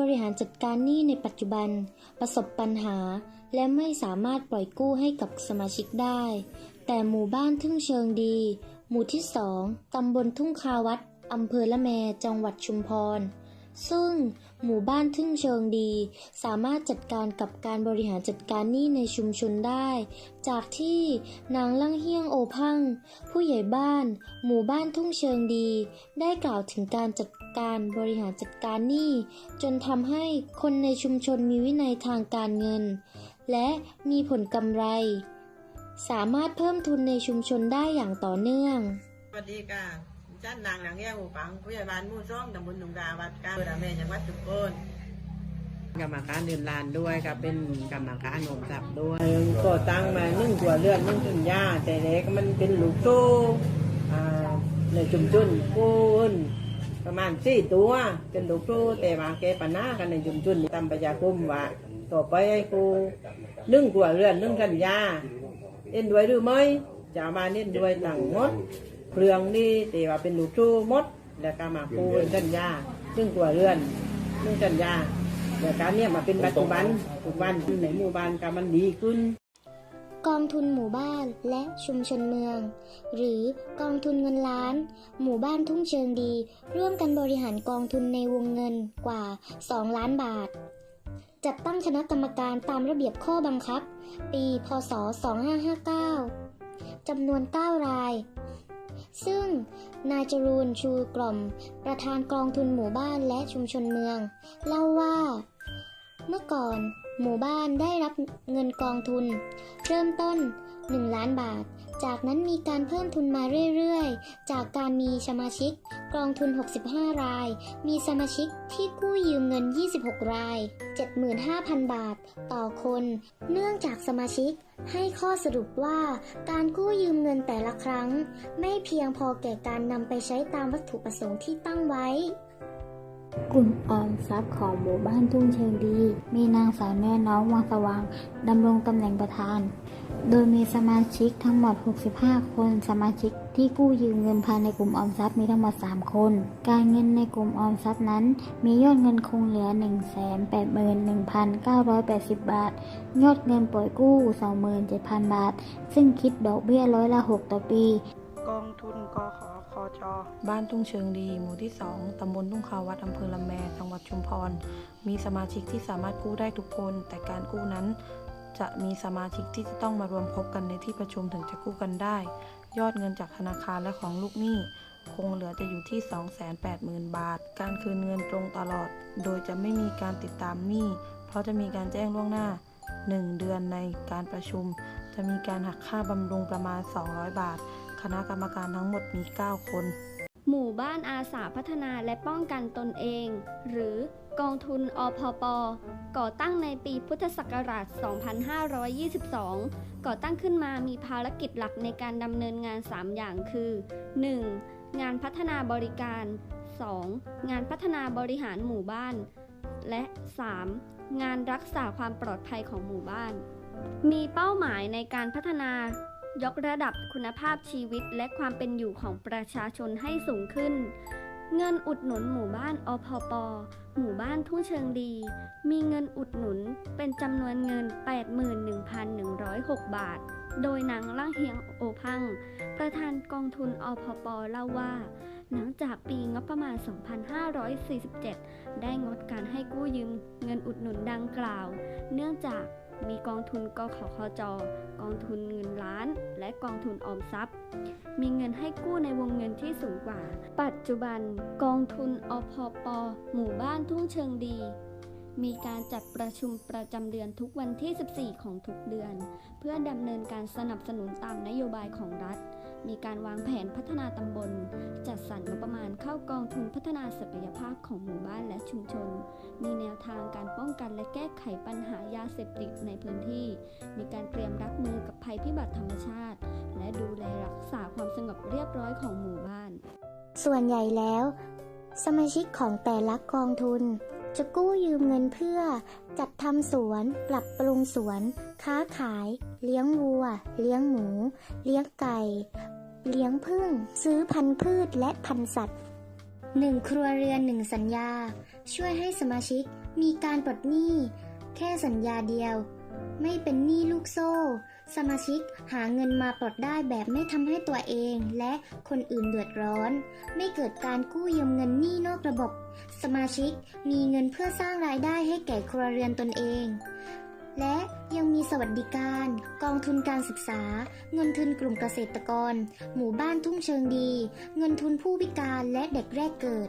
บริหารจัดการหนี้ในปัจจุบัน ประสบปัญหา และไม่สามารถปล่อยกู้ให้กับสมาชิกได้ แต่หมู่บ้านทุ่งเชิงดี หมู่ที่สองตำบลทุ่งคาวัดอำเภอละแมจังหวัดชุมพร ซึ่งหมู่บ้านทึ่งเชิงดี สามารถจัดการกับการบริหารจัดการหนี้ในชุมชนได้ จากที่นางลั่งเฮียงโอพังผู้ใหญ่บ้าน หมู่บ้านทุ่งเชิงดี ได้กล่าวถึงการจัดการบริหารจัดการหนี้ จนทำให้คนในชุมชนมีวินัยทางการเงิน และมีผลกำไร สามารถเพิ่มทุนในชุมชนได้อย่างต่อเนื่องสวัสดีค่ะ จันนางนังแย่หูปังผู้ใหญ่บ้านมู่ซ่องตำบลหนองดาวัดกาเปิดอเมจังหวัดสุโขทัยกรรมการเดินลานด้วยครับเป็นกรรมการงมทรัพย์ด้วยก็ตั้งมานึ่งตัวเลือดนึ่งขึ้นยาแต่เล็กมันเป็นลูกโซ่ในชุมชนกูนประมาณสี่ตัวเป็นลูกโซ่แต่ว่าแกปัญหากันในชุมชนตามประชาคมว่าต่อไปให้กูนึ่งตัวเลือดนึ่งกันยาเอ็นด้วยหรือไม่จะเอามาเน้นด้วยหลังงด เครื่องนี่ตีว่าเป็นลูกชูมด แล้วก็มาปูเป็นกันยาซึ่งตัวเรือนซึ่งกันยาแล้วการเนี่ยมาเป็นปัจจุบันปัจจุบันในหมู่บ้านก็มันดีขึ้น กองทุนหมู่บ้านและชุมชนเมือง หรือกองทุนเงินล้าน หมู่บ้านทุ่งเชิงดี ร่วมกันบริหารกองทุนในวงเงินกว่า 2 ล้านบาทจัดตั้งคณะกรรมการตามระเบียบข้อบังคับ ปี พศ 2559 จำนวน 9 ราย ซึ่งนายจรูนชูกล่อม ประธานกองทุนหมู่บ้านและชุมชนเมือง เล่าว่า เมื่อก่อนหมู่บ้านได้รับเงินกองทุน เริ่มต้น 1 ล้านบาท จากนั้นมีการเพิ่มทุนมาเรื่อยๆ จากการมีสมาชิกกองทุน 65 ราย มีสมาชิกที่กู้ยืมเงิน 26 ราย 75,000 บาท ต่อคน เนื่องจากสมาชิกให้ข้อสรุปว่าการกู้ยืมเงินแต่ละครั้ง ไม่เพียงพอแก่การนำไปใช้ตามวัตถุประสงค์ที่ตั้งไว้กลุ่มออมทรัพย์ของหมู่บ้านทุ่งเชิงดี มีนางสาวแม่น้องวังสว่างดำรงตำแหน่งประธาน โดยมีสมาชิกทั้งหมด 65 คน สมาชิกที่กู้ยืมเงินภายในกลุ่มออมทรัพย์มีทั้งหมด 3 คน การเงินในกลุ่มออมทรัพย์นั้น มียอดเงินคงเหลือ 181,980 บาท ยอดเงินปล่อยกู้ 27,000 บาท ซึ่งคิดดอกเบี้ยร้อยละ 6 ต่อปี กองทุนกขคจบ้านทุ่งเชิงดีหมู่ที่ 2 ตำบลทุ่งคาวัดอำเภอละแมจังหวัดชุมพร มีสมาชิกที่สามารถกู้ได้ทุกคน แต่การกู้นั้น จะมีสมาชิกที่จะต้องมารวมพบกันในที่ประชุมถึงจะกู้กันได้ ยอดเงินจากธนาคารและของลูกหนี้ คงเหลือจะอยู่ที่ 280,000 บาท การคืนเงินตรงตลอด โดยจะไม่มีการติดตามหนี้ เพราะจะมีการแจ้งล่วงหน้า 1 เดือนในการประชุม จะมีการหักค่าบำรุงประมาณ 200 บาท คณะกรรมการทั้งหมดมี 9 คน หมู่บ้านอาสาพัฒนาและป้องกันตนเอง หรือกองทุนอพป ก่อตั้งในปีพุทธศักราช 2522 ก่อตั้งขึ้นมามีภารกิจหลักในการดำเนินงาน 3 อย่างคือ 1. งานพัฒนาบริการ 2. งานพัฒนาบริหารหมู่บ้าน และ 3. งานรักษาความปลอดภัยของหมู่บ้าน มีเป้าหมายในการพัฒนา ยกระดับคุณภาพชีวิตและความเป็นอยู่ของประชาชนให้สูงขึ้น เงินอุดหนุนหมู่บ้านอพป หมู่บ้านทุ่งเชิงดี มีเงินอุดหนุนเป็นจำนวนเงิน 81,106 บาท โดยนางล่างเฮียงโอพัง ประธานกองทุนอพปเล่าว่า หลังจากปีงบประมาณ 2547 ได้งดการให้กู้ยืมเงินอุดหนุนดังกล่าว เนื่องจาก มีกองทุนกขคจกองทุนเงินล้าน และกองทุนออมทรัพย์ มีเงินให้กู้ในวงเงินที่สูงกว่า ปัจจุบัน กองทุนอพปหมู่บ้านทุ่งเชิงดี มีการจัดประชุมประจำเดือนทุกวันที่ 14 ของทุกเดือน เพื่อดำเนินการสนับสนุนตามนโยบายของรัฐ มีการวางแผนพัฒนาตำบล จัดสรรงบประมาณเข้ากองทุนพัฒนาศักยภาพของหมู่บ้านและชุมชน มีแนวทางการป้องกันและแก้ไขปัญหายาเสพติดในพื้นที่ มีการเตรียมรับมือกับภัยพิบัติธรรมชาติ และดูแลรักษาความสงบเรียบร้อยของหมู่บ้าน ส่วนใหญ่แล้ว สมาชิกของแต่ละกองทุน จะกู้ยืมเงินเพื่อ จัดทำสวน ปรับปรุงสวน ค้าขาย เลี้ยงวัว เลี้ยงหมู เลี้ยงไก่ เลี้ยงผึ้งซื้อพันธุ์พืชและพันธุ์สัตว์หนึ่งครัวเรือนหนึ่งสัญญา ช่วยให้สมาชิกมีการปลดหนี้ แค่สัญญาเดียว ไม่เป็นหนี้ลูกโซ่ สมาชิกหาเงินมาปลดได้แบบไม่ทำให้ตัวเองและคนอื่นเดือดร้อน ไม่เกิดการกู้ยืมเงินหนี้นอกระบบ สมาชิกมีเงินเพื่อสร้างรายได้ให้แก่ครัวเรือนตนเอง และยังมีสวัสดิการ กองทุนการศึกษา เงินทุนกลุ่มเกษตรกร หมู่บ้านทุ่งเชิงดี เงินทุนผู้พิการและเด็กแรกเกิด